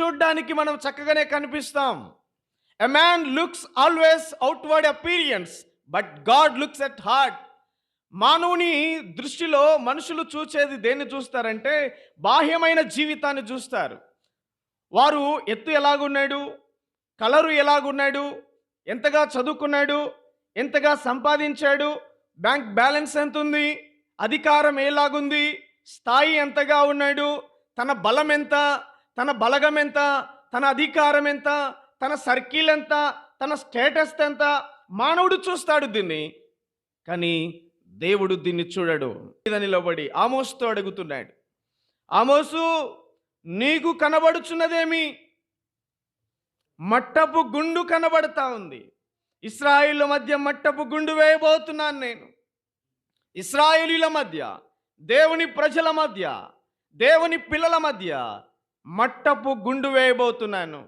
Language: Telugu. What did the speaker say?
చూడడానికి మనం చక్కగానే కనిపిస్తాం. A man looks always outward appearance but God looks at heart మానవుని దృష్టిలో మనుషులు చూసేది దేన్ని చూస్తారంటే బాహ్యమైన జీవితాన్ని చూస్తారు. వారు ఎత్తు ఎలాగున్నాడు? కలరు ఎలాగున్నాడు? ఎంతగా చదువుకున్నాడు? ఎంతగా సంపాదించాడు? బ్యాంక్ బ్యాలెన్స్ ఎంత ఉంది అధికారం ఎలాగుంది? స్థాయి ఎంతగా ఉన్నాడు? తన బలం ఎంత? తన బలగం ఎంత? తన అధికారం ఎంత? తన సర్కిల్ ఎంత? తన స్టేటస్ ఎంత? మానవుడు చూస్తాడు దీన్ని కానీ దేవుడు దీన్ని చూడడు. మీద నిలబడి ఆమోస్తో అడుగుతున్నాడు ఆమోసు నీకు కనబడుచున్నదేమి? మట్టపు గుండు కనబడతా ఉంది. ఇస్రాయిల్ మధ్య మట్టపు గుండు వేయబోతున్నాను నేను. ఇస్రాయిలీల మధ్య దేవుని ప్రజల మధ్య దేవుని పిల్లల మధ్య మట్టపు గుండు వేయబోతున్నాను.